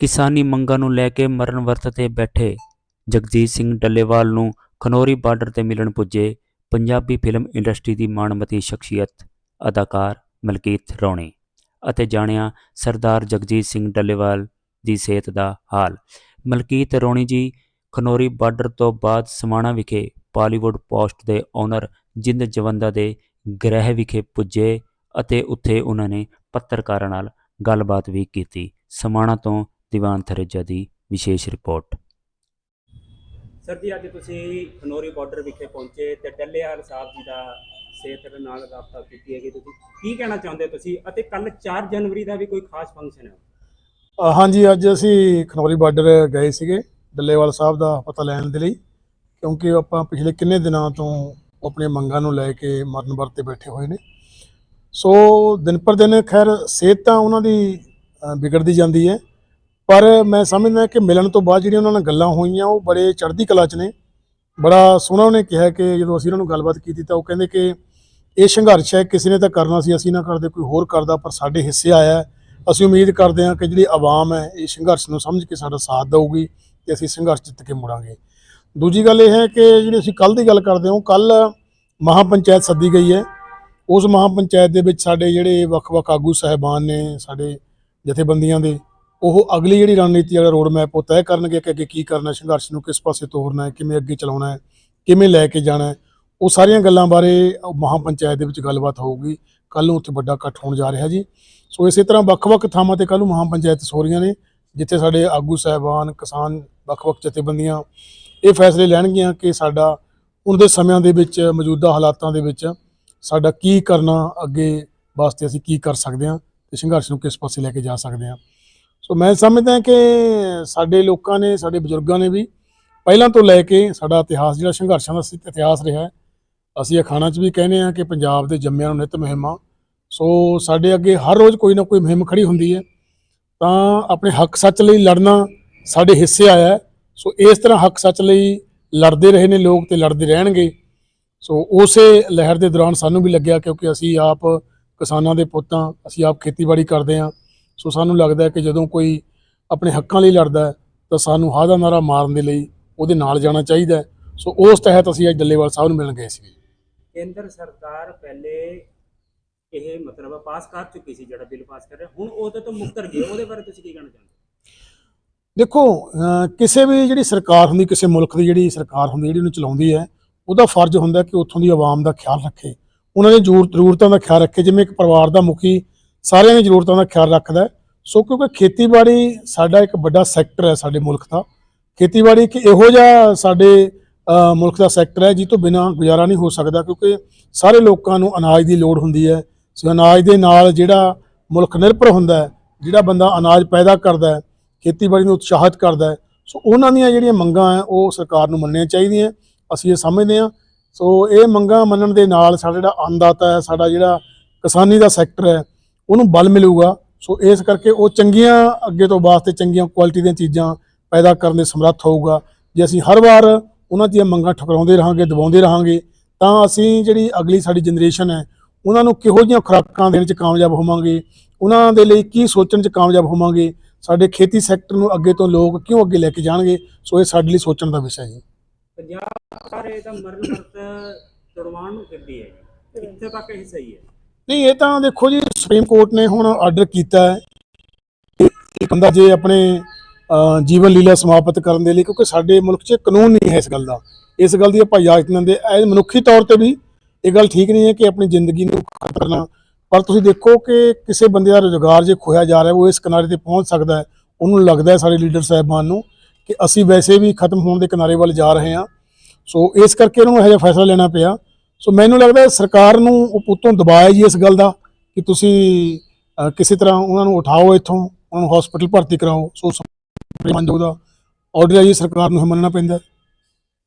ਕਿਸਾਨੀ ਮੰਗਾਂ ਨੂੰ ਲੈ ਕੇ ਮਰਨ ਵਰਤ ਤੇ ਬੈਠੇ ਜਗਜੀਤ ਸਿੰਘ ਡੱਲੇਵਾਲ ਨੂੰ ਖਨੌਰੀ ਬਾਰਡਰ ਤੇ ਮਿਲਣ ਪੁੱਜੇ ਪੰਜਾਬੀ ਫਿਲਮ ਇੰਡਸਟਰੀ ਦੀ ਮਾਣਮਤੀ ਸ਼ਖਸੀਅਤ ਅਦਾਕਾਰ ਮਲਕੀਤ ਰੌਣੀ ਅਤੇ ਜਾਣਿਆ ਸਰਦਾਰ ਜਗਜੀਤ ਸਿੰਘ ਡੱਲੇਵਾਲ ਦੀ ਸਿਹਤ ਦਾ ਹਾਲ। ਮਲਕੀਤ ਰੌਣੀ ਜੀ ਖਨੌਰੀ ਬਾਰਡਰ ਤੋਂ ਬਾਅਦ ਸਮਾਣਾ ਵਿਖੇ ਬਾਲੀਵੁੱਡ ਪੋਸਟ ਦੇ ਓਨਰ ਜਿੰਦ ਜਵੰਦਾ ਦੇ ਗ੍ਰਹਿ ਵਿਖੇ ਪੁੱਜੇ ਅਤੇ ਉੱਥੇ ਉਹਨਾਂ ਨੇ ਪੱਤਰਕਾਰਾਂ ਨਾਲ ਗੱਲਬਾਤ ਵੀ ਕੀਤੀ। ਸਮਾਣਾ ਤੋਂ ਦੀਵਾਨ ਥਰੇਜਾ ਦੀ ਵਿਸ਼ੇਸ਼ ਰਿਪੋਰਟ। ਸਰ ਜੀ ਅੱਜ ਤੁਸੀਂ ਖਨੌਰੀ ਬਾਰਡਰ ਵਿਖੇ ਪਹੁੰਚੇ ਤੇ ਟੱਲੇਵਾਲ ਸਾਹਿਬ ਜੀ ਦਾ ਸਿਹਤ ਦੇ ਨਾਲ ਰਾਬਤਾ ਕੀਤੀ ਹੈਗੀ। ਤੁਸੀਂ ਕੀ ਕਹਿਣਾ ਚਾਹੁੰਦੇ ਹੋ ਤੁਸੀਂ? ਅਤੇ ਕੱਲ 4 ਜਨਵਰੀ ਦਾ ਵੀ ਕੋਈ ਖਾਸ ਫੰਕਸ਼ਨ ਹੈ? ਹਾਂਜੀ ਅੱਜ ਅਸੀਂ ਖਨੌਰੀ ਬਾਰਡਰ ਗਏ ਸੀਗੇ ਡੱਲੇਵਾਲ ਸਾਹਿਬ ਦਾ ਪਤਾ ਲੈਣ ਦੇ ਲਈ ਕਿਉਂਕਿ ਆਪਾਂ ਪਿਛਲੇ ਕਿੰਨੇ ਦਿਨਾਂ ਤੋਂ ਆਪਣੀਆਂ ਮੰਗਾਂ ਨੂੰ ਲੈ ਕੇ ਮਰਨ ਵਰਤ ਤੇ ਬੈਠੇ ਹੋਏ ਨੇ। ਸੋ ਦਿਨ ਪਰ ਦਿਨ ਖੈਰ ਸਿਹਤ ਤਾਂ ਉਹਨਾਂ ਦੀ ਵਿਗੜਦੀ ਜਾਂਦੀ ਹੈ। ਪਰ ਮੈਂ ਸਮਝਦਾ ਕਿ ਮਿਲਣ ਤੋਂ ਬਾਅਦ ਜਿਹੜੀਆਂ ਉਹਨਾਂ ਨਾਲ ਗੱਲਾਂ ਹੋਈਆਂ, ਉਹ ਬੜੇ ਚੜ੍ਹਦੀ ਕਲਾ 'ਚ ਨੇ। ਬੜਾ ਸੋਹਣਾ ਉਹਨੇ ਕਿਹਾ ਕਿ ਜਦੋਂ ਅਸੀਂ ਉਹਨਾਂ ਨੂੰ ਗੱਲਬਾਤ ਕੀਤੀ ਤਾਂ ਉਹ ਕਹਿੰਦੇ ਕਿ ਇਹ ਸੰਘਰਸ਼ ਹੈ, ਕਿਸੇ ਨੇ ਤਾਂ ਕਰਨਾ ਸੀ, ਅਸੀਂ ਨਾ ਕਰਦੇ, ਕੋਈ ਹੋਰ ਕਰਦਾ, ਪਰ ਸਾਡੇ ਹਿੱਸੇ ਆਇਆ ਅਸੀਂ ਉਮੀਦ ਕਰਦੇ ਹਾਂ ਕਿ ਜਿਹੜੀ ਆਵਾਮ ਹੈ, ਇਹ ਸੰਘਰਸ਼ ਨੂੰ ਸਮਝ ਕੇ ਸਾਡਾ ਸਾਥ ਦੇਊਗੀ ਤੇ ਅਸੀਂ ਸੰਘਰਸ਼ ਜਿੱਤ ਕੇ ਮੁੜਾਂਗੇ। ਦੂਜੀ ਗੱਲ ਇਹ ਹੈ ਕਿ ਜਿਹੜੀ ਅਸੀਂ ਕੱਲ ਦੀ ਗੱਲ ਕਰਦੇ ਹਾਂ ਕੱਲ ਮਹਾਪੰਚਾਇਤ ਸੱਦੀ ਗਈ ਹੈ। ਉਸ ਮਹਾਪੰਚਾਇਤ ਦੇ ਵਿੱਚ ਸਾਡੇ ਜਿਹੜੇ ਵੱਖ-ਵੱਖ ਆਗੂ ਸਹਿਬਾਨ ਨੇ, ਸਾਡੇ ਜਥੇਬੰਦੀਆਂ ਦੇ ਉਹ ਅਗਲੀ ਜਿਹੜੀ ਰਣਨੀਤੀ ਵਾਲਾ ਰੋਡ ਮੈਪ ਉਹ ਤੈਅ ਕਰਨਗੇ ਕਿ ਅੱਗੇ ਕੀ ਕਰਨਾ ਸੰਘਰਸ਼ ਨੂੰ ਕਿਸ ਪਾਸੇ ਤੋਰਨਾ ਹੈ, ਕਿਵੇਂ ਅੱਗੇ ਚਲਾਉਣਾ ਹੈ, ਕਿਵੇਂ ਲੈ ਕੇ ਜਾਣਾ ਹੈ, ਉਹ ਸਾਰੀਆਂ ਗੱਲਾਂ ਬਾਰੇ ਉਹ ਮਹਾਪੰਚਾਇਤ ਦੇ ਵਿੱਚ ਗੱਲਬਾਤ ਹੋਊਗੀ। ਕੱਲ ਨੂੰ ਉੱਥੇ ਵੱਡਾ ਇਕੱਠ ਹੋਣ ਜਾ ਰਿਹਾ ਜੀ। ਸੋ ਇਸੇ ਤਰ੍ਹਾਂ ਵੱਖ-ਵੱਖ ਥਾਵਾਂ ਤੇ ਕੱਲ ਨੂੰ ਮਹਾਪੰਚਾਇਤ ਹੋ ਰਹੀਆਂ ਨੇ, ਜਿੱਥੇ ਸਾਡੇ ਆਗੂ ਸਹਿਬਾਨ, ਕਿਸਾਨ, ਵੱਖ-ਵੱਖ ਜਥੇਬੰਦੀਆਂ ਇਹ ਫੈਸਲੇ ਲੈਣਗੀਆਂ ਕਿ ਸਾਡਾ ਉਹਨਾਂ ਦੇ ਸਮਿਆਂ ਦੇ ਵਿੱਚ ਮੌਜੂਦਾ ਹਾਲਾਤਾਂ ਦੇ ਵਿੱਚ ਸਾਡਾ ਕੀ ਕਰਨਾ, ਅੱਗੇ ਵਾਸਤੇ ਅਸੀਂ ਕੀ ਕਰ ਸਕਦੇ ਹਾਂ ਤੇ ਸੰਘਰਸ਼ ਨੂੰ ਕਿਸ ਪਾਸੇ ਲੈ ਕੇ ਜਾ ਸਕਦੇ ਹਾਂ। ਸੋ ਮੈਂ ਸਮਝਦਾ ਕਿ ਸਾਡੇ ਲੋਕਾਂ ਨੇ, ਸਾਡੇ ਬਜ਼ੁਰਗਾਂ ਨੇ ਵੀ ਪਹਿਲਾਂ ਤੋਂ ਲੈ ਕੇ ਸਾਡਾ ਇਤਿਹਾਸ, ਜਿਹੜਾ ਸੰਘਰਸ਼ਾਂ ਦਾ ਇਤਿਹਾਸ ਰਿਹਾ ਹੈ, ਅਸੀਂ ਅਖਾਣਾ 'ਚ ਵੀ ਕਹਿੰਦੇ ਆ ਕਿ ਪੰਜਾਬ ਦੇ ਜੰਮਿਆਂ ਨੂੰ ਨਿਤ ਮਹਿਮਾ। ਸੋ ਸਾਡੇ ਅੱਗੇ ਹਰ ਰੋਜ਼ ਕੋਈ ਨਾ ਕੋਈ ਮੁਹਿੰਮ ਖੜੀ ਹੁੰਦੀ ਹੈ। ਤਾਂ ਆਪਣੇ ਹੱਕ ਸੱਚ ਲਈ ਲੜਨਾ ਸਾਡੇ ਹਿੱਸੇ ਆਇਆ ਸੋ ਇਸ ਤਰ੍ਹਾਂ ਹੱਕ ਸੱਚ ਲਈ ਲੜਦੇ ਰਹੇ ਨੇ ਲੋਕ ਤੇ ਲੜਦੇ ਰਹਿਣਗੇ। ਸੋ ਉਸੇ ਲਹਿਰ ਦੇ ਦੌਰਾਨ ਸਾਨੂੰ ਵੀ ਲੱਗਿਆ ਕਿਉਂਕਿ ਅਸੀਂ ਆਪ ਕਿਸਾਨਾਂ ਦੇ ਪੁੱਤਾਂ, ਅਸੀਂ ਆਪ ਖੇਤੀਬਾੜੀ ਕਰਦੇ ਹਾਂ। ਸੋ ਸਾਨੂੰ ਲੱਗਦਾ ਹੈ ਕਿ ਜਦੋਂ ਕੋਈ ਆਪਣੇ ਹੱਕਾਂ ਲਈ ਲੜਦਾ ਹੈ ਤਾਂ ਸਾਨੂੰ ਹਾਦਾ ਨਾਰਾ ਮਾਰਨ ਦੇ ਲਈ ਉਹਦੇ ਨਾਲ ਜਾਣਾ ਚਾਹੀਦਾ। ਸੋ ਉਸ ਤਹਿਤ ਅਸੀਂ ਅੱਜ ਡੱਲੇਵਾਲ ਸਾਹਿਬ ਨੂੰ ਮਿਲਣ ਗਏ ਸੀ ਕੇਂਦਰ ਸਰਕਾਰ ਪਹਿਲੇ ਇਹ ਮਤਲਬ ਪਾਸ ਕਰ ਚੁੱਕੀ ਸੀ ਜਿਹੜਾ ਬਿੱਲ ਪਾਸ ਕਰ ਰਿਹਾ ਹੁਣ ਉਹਦੇ ਤੋਂ ਮੁੱਕਰ ਗਏ ਉਹਦੇ ਬਾਰੇ ਤੁਸੀਂ ਕੀ ਕਹਿਣਾ ਚਾਹੁੰਦੇ? ਦੇਖੋ ਕਿਸੇ ਵੀ ਜਿਹੜੀ ਸਰਕਾਰ ਹੁੰਦੀ ਕਿਸੇ ਮੁਲਕ ਦੀ ਜਿਹੜੀ ਸਰਕਾਰ ਹੁੰਦੀ ਜਿਹੜੀ ਉਹਨੂੰ ਚਲਾਉਂਦੀ ਹੈ ਉਹਦਾ ਫਰਜ਼ ਹੁੰਦਾ ਕਿ ਉੱਥੋਂ ਦੀ ਆਵਾਮ ਦਾ ਖਿਆਲ ਰੱਖੇ ਉਹਨਾਂ ਦੀ ਜ਼ਰੂਰਤਾਂ ਦਾ ਖਿਆਲ ਰੱਖੇ ਜਿਵੇਂ ਇੱਕ ਪਰਿਵਾਰ ਦਾ ਮੁਖੀ ਸਾਰਿਆਂ ਦੀ ਜ਼ਰੂਰਤਾਂ ਦਾ ਖਿਆਲ ਰੱਖਦਾ ਹੈ। ਸੋ ਕਿਉਂਕਿ ਖੇਤੀਬਾੜੀ ਸਾਡਾ ਇੱਕ ਵੱਡਾ ਸੈਕਟਰ ਹੈ ਸਾਡੇ ਮੁਲਕ ਦਾ। ਖੇਤੀਬਾੜੀ ਇੱਕ ਇਹੋ ਜਿਹਾ ਸਾਡੇ ਮੁਲਕ ਦਾ ਸੈਕਟਰ ਹੈ ਜਿਸ ਤੋਂ ਬਿਨਾਂ ਗੁਜ਼ਾਰਾ ਨਹੀਂ ਹੋ ਸਕਦਾ, ਕਿਉਂਕਿ ਸਾਰੇ ਲੋਕਾਂ ਨੂੰ ਅਨਾਜ ਦੀ ਲੋੜ ਹੁੰਦੀ ਹੈ। ਸੋ ਅਨਾਜ ਦੇ ਨਾਲ ਜਿਹੜਾ ਮੁਲਕ ਨਿਰਭਰ ਹੁੰਦਾ ਹੈ, ਜਿਹੜਾ ਬੰਦਾ ਅਨਾਜ ਪੈਦਾ ਕਰਦਾ ਹੈ, ਖੇਤੀਬਾੜੀ ਨੂੰ ਉਤਸ਼ਾਹਿਤ ਕਰਦਾ ਹੈ, ਸੋ ਉਹਨਾਂ ਦੀਆਂ ਜਿਹੜੀਆਂ ਮੰਗਾਂ ਹੈ, ਉਹ ਸਰਕਾਰ ਨੂੰ ਮੰਨਣੀਆਂ ਚਾਹੀਦੀਆਂ ਅਸੀਂ ਇਹ ਸਮਝਦੇ ਹਾਂ। ਸੋ ਇਹ ਮੰਗਾਂ ਮੰਨਣ ਦੇ ਨਾਲ ਸਾਡਾ ਜਿਹੜਾ ਅੰਨਦਾਤਾ ਹੈ, ਸਾਡਾ ਜਿਹੜਾ ਕਿਸਾਨੀ ਦਾ ਸੈਕਟਰ ਹੈ ਉਹਨੂੰ ਬਲ ਮਿਲੂਗਾ। ਸੋ ਇਸ ਕਰਕੇ ਉਹ ਚੰਗੀਆਂ ਅੱਗੇ ਤੋਂ ਵਾਸਤੇ ਚੰਗੀਆਂ ਕੁਆਲਿਟੀ ਦੀਆਂ ਚੀਜ਼ਾਂ ਪੈਦਾ ਕਰਨ ਦੇ ਸਮਰੱਥ ਹੋਊਗਾ। ਜੇ ਅਸੀਂ ਹਰ ਵਾਰ ਉਹਨਾਂ ਦੀਆਂ ਮੰਗਾਂ ਠੁਕਰਾਉਂਦੇ ਰਹਾਂਗੇ, ਦਬਾਉਂਦੇ ਰਹਾਂਗੇ, ਤਾਂ ਅਸੀਂ ਜਿਹੜੀ ਅਗਲੀ ਸਾਡੀ ਜਨਰੇਸ਼ਨ ਹੈ, ਉਹਨਾਂ ਨੂੰ ਕਿਹੋ ਜਿਹੀਆਂ ਖੁਰਾਕਾਂ ਦੇਣ 'ਚ ਕਾਮਯਾਬ ਹੋਵਾਂਗੇ, ਉਹਨਾਂ ਦੇ ਲਈ ਕੀ ਸੋਚਣ 'ਚ ਕਾਮਯਾਬ ਹੋਵਾਂਗੇ, ਸਾਡੇ ਖੇਤੀ ਸੈਕਟਰ ਨੂੰ ਅੱਗੇ ਤੋਂ ਲੋਕ ਕਿਉਂ ਅੱਗੇ ਲੈ ਕੇ ਜਾਣਗੇ, ਸੋ ਇਹ ਸਾਡੇ ਲਈ ਸੋਚਣ ਦਾ ਵਿਸ਼ਾ ਹੈ ਪੰਜਾਬ ਸਰਕਾਰ ਤਾਂ ਮਰਨ ਵਰਤ ਤੁੜਵਾਉਣ ਨੂੰ ਫਿਰਦੀ ਹੈ ਇੱਥੇ ਤੱਕ ਇਹ ਸਹੀ ਹੈ। ਨਹੀਂ, ਇਹ ਤਾਂ ਦੇਖੋ ਜੀ ਸੁਪਰੀਮ ਕੋਰਟ ਨੇ ਹੁਣ ਆਰਡਰ ਕੀਤਾ ਹੈ। ਇੱਕ ਬੰਦਾ ਜੇ ਆਪਣੇ ਜੀਵਨ ਲੀਲਾ ਸਮਾਪਤ ਕਰਨ ਦੇ ਲਈ, ਕਿਉਂਕਿ ਸਾਡੇ ਮੁਲਕ 'ਚ ਕਾਨੂੰਨ ਨਹੀਂ ਹੈ ਇਸ ਗੱਲ ਦਾ। ਇਸ ਗੱਲ ਦੀ ਆਪਾਂ ਇਜਾਜ਼ਤ ਨਹੀਂ ਦਿੰਦੇ ਐ ਮਨੁੱਖੀ ਤੌਰ ਤੇ ਵੀ ਇਹ ਗੱਲ ਠੀਕ ਨਹੀਂ ਹੈ ਕਿ ਆਪਣੀ ਜ਼ਿੰਦਗੀ ਨੂੰ ਖਤਰਨਾ ਪਰ ਤੁਸੀਂ ਦੇਖੋ ਕਿ ਕਿਸੇ ਬੰਦੇ ਦਾ ਰੁਜ਼ਗਾਰ ਜੇ ਖੋਇਆ ਜਾ ਰਿਹਾ, ਉਹ ਇਸ ਕਿਨਾਰੇ ਤੇ ਪਹੁੰਚ ਸਕਦਾ ਹੈ। ਉਹਨੂੰ ਲੱਗਦਾ ਹੈ ਸਾਡੇ ਲੀਡਰ ਸਾਹਿਬਾਨ ਨੂੰ ਕਿ ਅਸੀਂ ਵੈਸੇ ਵੀ ਖਤਮ ਹੋਣ ਦੇ ਕਿਨਾਰੇ ਵੱਲ ਜਾ ਰਹੇ ਹਾਂ। ਸੋ ਇਸ ਕਰਕੇ ਉਹਨਾਂ ਨੂੰ ਇਹੋ ਜਿਹਾ ਫੈਸਲਾ ਲੈਣਾ ਪਿਆ। ਸੋ ਮੈਨੂੰ ਲੱਗਦਾ ਸਰਕਾਰ ਨੂੰ ਉਹ ਉਤੋਂ ਦਬਾਇਆ ਜੀ ਇਸ ਗੱਲ ਦਾ ਕਿ ਤੁਸੀਂ ਕਿਸੇ ਤਰ੍ਹਾਂ ਉਹਨਾਂ ਨੂੰ ਉਠਾਓ ਇੱਥੋਂ, ਉਹਨਾਂ ਨੂੰ ਹਸਪੀਟਲ ਭਰਤੀ ਕਰਾਓ, ਸੋ ਮੰਜੋ ਦਾ ਆਰਡਰ ਹੈ ਜੀ ਸਰਕਾਰ ਨੂੰ ਮੰਨਣਾ ਪੈਂਦਾ